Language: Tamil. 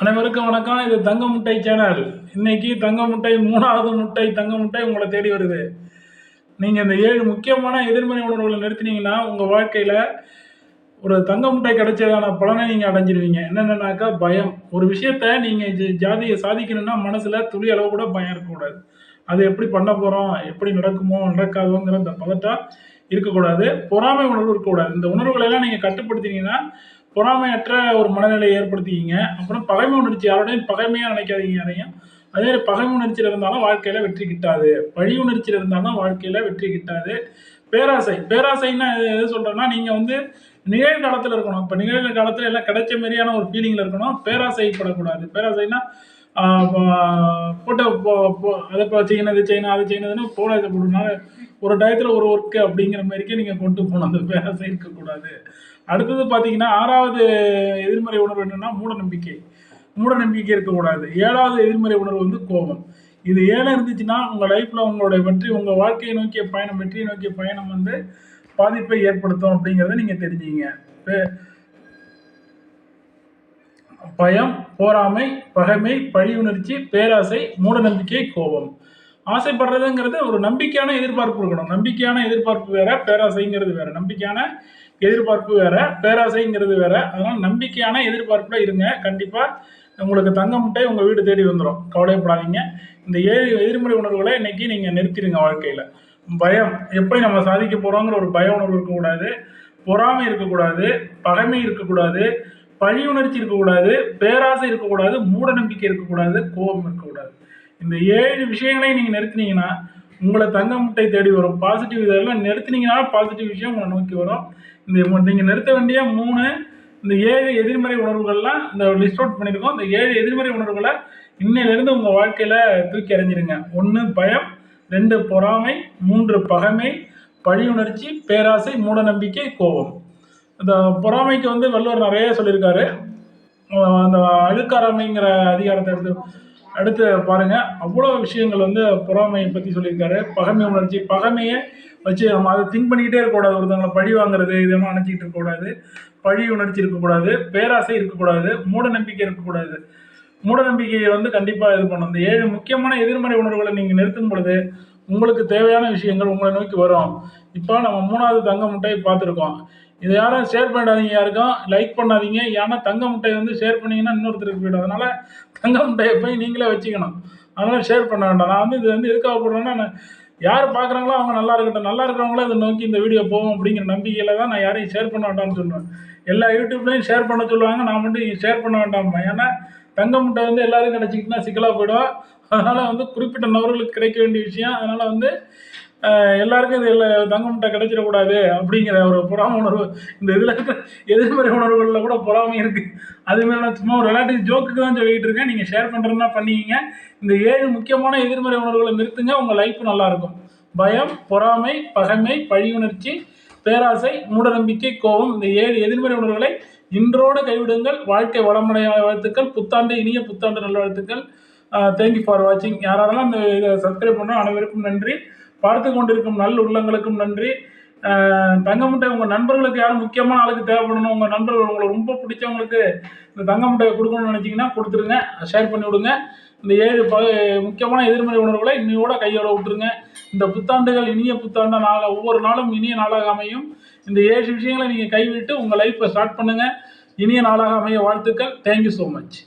அனைவருக்கும் வணக்கம். இது தங்க முட்டை சேனல். இன்னைக்கு தங்க முட்டை மூணாவது முட்டை தங்க முட்டை உங்களை தேடி வருது. நீங்கள் இந்த ஏழு முக்கியமான எதிர்மறை உணர்வுகளை நிறுத்தினீங்கன்னா உங்கள் வாழ்க்கையில் ஒரு தங்க முட்டை கிடைச்சதான பலனை நீங்கள் அடைஞ்சிருவீங்க. என்னென்னனாக்கா பயம். ஒரு விஷயத்த நீங்கள் ஜாதியை சாதிக்கணும்னா மனசில் துளி அளவு கூட பயம் இருக்கக்கூடாது. அது எப்படி பண்ண போகிறோம் எப்படி நடக்குமோ நடக்காதோங்கிற அந்த பதட்டம் இருக்கக்கூடாது. பொறாமை உணர்வு இருக்கக்கூடாது. இந்த உணர்வுகளை எல்லாம் நீங்கள் கட்டுப்படுத்தினீங்கன்னா பொறாமையற்ற ஒரு மனநிலையை ஏற்படுத்திக்கிங்க. அப்புறம் பகைமை உணர்ச்சி யாரோடையும் பகைமையாக நினைக்காதீங்க யாரையும். அதே மாதிரி பகைமை உணர்ச்சியில் இருந்தாலும் வாழ்க்கையில் வெற்றி கிட்டாது. பழி உணர்ச்சியில் இருந்தாலும் வாழ்க்கையில் வெற்றி கிட்டாது. பேராசை பேராசைன்னா எது எது சொல்கிறேன்னா நீங்கள் வந்து நிகழ்காலத்தில் இருக்கணும். இப்போ நிகழ்காலத்தில் எல்லாம் கிடைச்ச மாதிரியான ஒரு ஃபீலிங்கில் இருக்கணும். பேராசைப்படக்கூடாது. பேராசைன்னா போட்ட அதை இப்போ செய்யணும் இது செய்யணும் அது செய்யணுதுன்னு போன இதை போடுனால ஒரு டயத்தில் ஒரு ஒர்க்கு அப்படிங்கிற மாதிரிக்கே நீங்கள் கொண்டு போகணும். அந்த பேராசை இருக்கக்கூடாது. அடுத்தது பார்த்தீங்கன்னா ஆறாவது எதிர்மறை உணர்வு என்னென்னா மூட நம்பிக்கை. மூட நம்பிக்கை இருக்கக்கூடாது. ஏழாவது எதிர்மறை உணர்வு வந்து கோபம். இது ஏழை இருந்துச்சுன்னா உங்கள் லைஃப்பில் உங்களுடைய வெற்றி உங்கள் வாழ்க்கையை நோக்கிய பயணம் வெற்றியை நோக்கிய பயணம் வந்து பாதிப்பை ஏற்படுத்தும் அப்படிங்கிறத நீங்கள் தெரிஞ்சுங்க பயம் பொறாமை பகைமை பழி உணர்ச்சி பேராசை மூட நம்பிக்கை கோபம். ஆசைப்படுறதுங்கிறது ஒரு நம்பிக்கையான எதிர்பார்ப்பு இருக்கணும் நம்பிக்கையான எதிர்பார்ப்பு வேற பேராசைங்கிறது வேற. நம்பிக்கையான எதிர்பார்ப்பு வேற பேராசைங்கிறது வேற. அதனால நம்பிக்கையான எதிர்பார்ப்புல இருங்க. கண்டிப்பா உங்களுக்கு தங்க முட்டை உங்க வீடு தேடி வந்துடும் கவலைப்படாதீங்க இந்த ஏழு எதிர்மறை உணர்வுகளை இன்னைக்கு நீங்க நிறுத்திடுங்க வாழ்க்கையில. பயம் எப்படி நம்ம சாதிக்க போறோங்கிற ஒரு பய உணர்வு இருக்கக்கூடாது. பொறாமை இருக்கக்கூடாது. பகைமை இருக்கக்கூடாது. பழி உணர்ச்சி இருக்கக்கூடாது பேராசை இருக்கக்கூடாது மூட நம்பிக்கை இருக்கக்கூடாது கோபம் இருக்கக்கூடாது. இந்த ஏழு விஷயங்களையும் நீங்கள் நிறுத்தினீங்கன்னா உங்களை தங்க முட்டை தேடி வரும். பாசிட்டிவ் இதெல்லாம் நிறுத்தினீங்கன்னா பாசிட்டிவ் விஷயம் உங்களை நோக்கி வரும். இந்த நீங்கள் நிறுத்த வேண்டிய மூணு இந்த ஏழு எதிர்மறை உணர்வுகள்லாம் இந்த லிஸ்ட் அவுட் பண்ணியிருக்கோம் இந்த ஏழு எதிர்மறை உணர்வுகளை இன்னையிலேருந்து உங்கள் வாழ்க்கையில் தூக்கி அறிஞ்சிருங்க ஒன்று பயம் ரெண்டு பொறாமை மூன்று பகமை பழி உணர்ச்சி பேராசை மூட நம்பிக்கை கோபம். இந்த பொறாமைக்கு வந்து வள்ளுவர் நிறைய சொல்லியிருக்காரு. அந்த அழுக்காராமைங்கிற அதிகாரத்தை எடுத்து அடுத்து பாருங்க. அவ்வளோ விஷயங்கள் வந்து பொறாமையை பற்றி சொல்லியிருக்காரு. பகைமை உணர்ச்சி பகைமையை வச்சு நம்ம அதை திங்க் பண்ணிக்கிட்டே இருக்கக்கூடாது. ஒருத்தவங்களை பழி வாங்குறது இதெல்லாம் நினச்சிக்கிட்டு இருக்கக்கூடாது. பழி உணர்ச்சி இருக்கக்கூடாது. பேராசை இருக்கக்கூடாது. மூட நம்பிக்கை இருக்கக்கூடாது. மூட நம்பிக்கையை வந்து கண்டிப்பாக இது பண்ணணும் இந்த ஏழு முக்கியமான எதிர்மறை உணர்வுகளை நீங்கள் நிறுத்தும் பொழுது உங்களுக்கு தேவையான விஷயங்கள் உங்களை நோக்கி வரும். இப்போ நம்ம மூணாவது தங்க முட்டையை பார்த்துருக்கோம். இதை யாரும் ஷேர் பண்ணிடாதீங்க யாருக்கும் லைக் பண்ணாதீங்க. ஏன்னா தங்க முட்டையை வந்து ஷேர் பண்ணீங்கன்னா இன்னொருத்தருக்கு போய்டும் அதனால் தங்க முட்டையை போய் நீங்களே வச்சுக்கணும். அதனால் ஷேர் பண்ண வேண்டாம். நான் வந்து இது வந்து எதுக்காக போடுறேன்னா யார் பார்க்குறாங்களோ அவங்க நல்லா இருக்கட்டும். நல்லா இருக்கிறவங்களே இதை நோக்கி இந்த வீடியோ போகும் அப்படிங்கிற நம்பிக்கையில் தான் நான் யாரையும் ஷேர் பண்ண வேண்டாம்னு சொல்லுவேன் எல்லா யூடியூப்லேயும் ஷேர் பண்ண சொல்லுவாங்க. நான் மட்டும் ஷேர் பண்ண வேண்டாமா ஏன்னா தங்க முட்டை வந்து எல்லாரும் கிடச்சிக்கிட்டுனா சிக்கலாக போயிடும் அதனால் வந்து குறிப்பிட்ட நபர்களுக்கு கிடைக்க வேண்டிய விஷயம். அதனால் வந்து எல்லாருக்கும் இது எல்லா தங்க முட்டை கிடைச்சிடக்கூடாது அப்படிங்கிற ஒரு பொறாமை உணர்வு. இந்த இதில் இருக்கிற எதிர்மறை உணர்வுகளில் கூட பொறாமை இருக்குது அதுமாரி நான் சும்மா ஒரு விளையாட்டு ஜோக்குக்கு தான் சொல்லிக்கிட்டு இருக்கேன். நீங்கள் ஷேர் பண்ணுறதுனா பண்ணிக்கிங்க. இந்த ஏழு முக்கியமான எதிர்மறை உணர்வுகளை நிறுத்துங்க. உங்கள் லைஃப் நல்லாயிருக்கும் பயம் பொறாமை பகைமை பழியுணர்ச்சி பேராசை மூடநம்பிக்கை கோபம் இந்த ஏழு எதிர்மறை உணர்வுகளை இன்றோடு கைவிடுங்கள். வாழ்க்கை வளமுடைய வாழ்த்துக்கள். புத்தாண்டு இனிய புத்தாண்டு நல்வாழ்த்துக்கள் தேங்க்யூ ஃபார் வாட்சிங் யாரெல்லாம் இந்த இதை சப்ஸ்கிரைப் பண்ணோம் அனைவருக்கும் நன்றி. பார்த்து கொண்டிருக்கும் நல் உள்ளங்களுக்கும் நன்றி. தங்க முட்டை உங்கள் நண்பர்களுக்கு யாரும் முக்கியமான ஆளுக்கு தேவைப்படணும் உங்கள் நண்பர்கள் உங்களுக்கு ரொம்ப பிடிச்சவங்களுக்கு இந்த தங்க முட்டையை கொடுக்கணும்னு நினச்சிங்கன்னா கொடுத்துருங்க. ஷேர் பண்ணி விடுங்க. இந்த ஏழு ப முக்கியமான எதிர்மறை உணர்வுகளை இன்னையோட கையோட விட்டுருங்க. இந்த புத்தாண்டுகள் இனிய புத்தாண்ட நாள ஒவ்வொரு நாளும் இனிய நாளாக அமையும். இந்த ஏழு விஷயங்களை நீங்கள் கைவிட்டு உங்கள் லைஃப்பை ஸ்டார்ட் பண்ணுங்கள் இனிய நாளாக அமைய வாழ்த்துக்கள். Thank you so much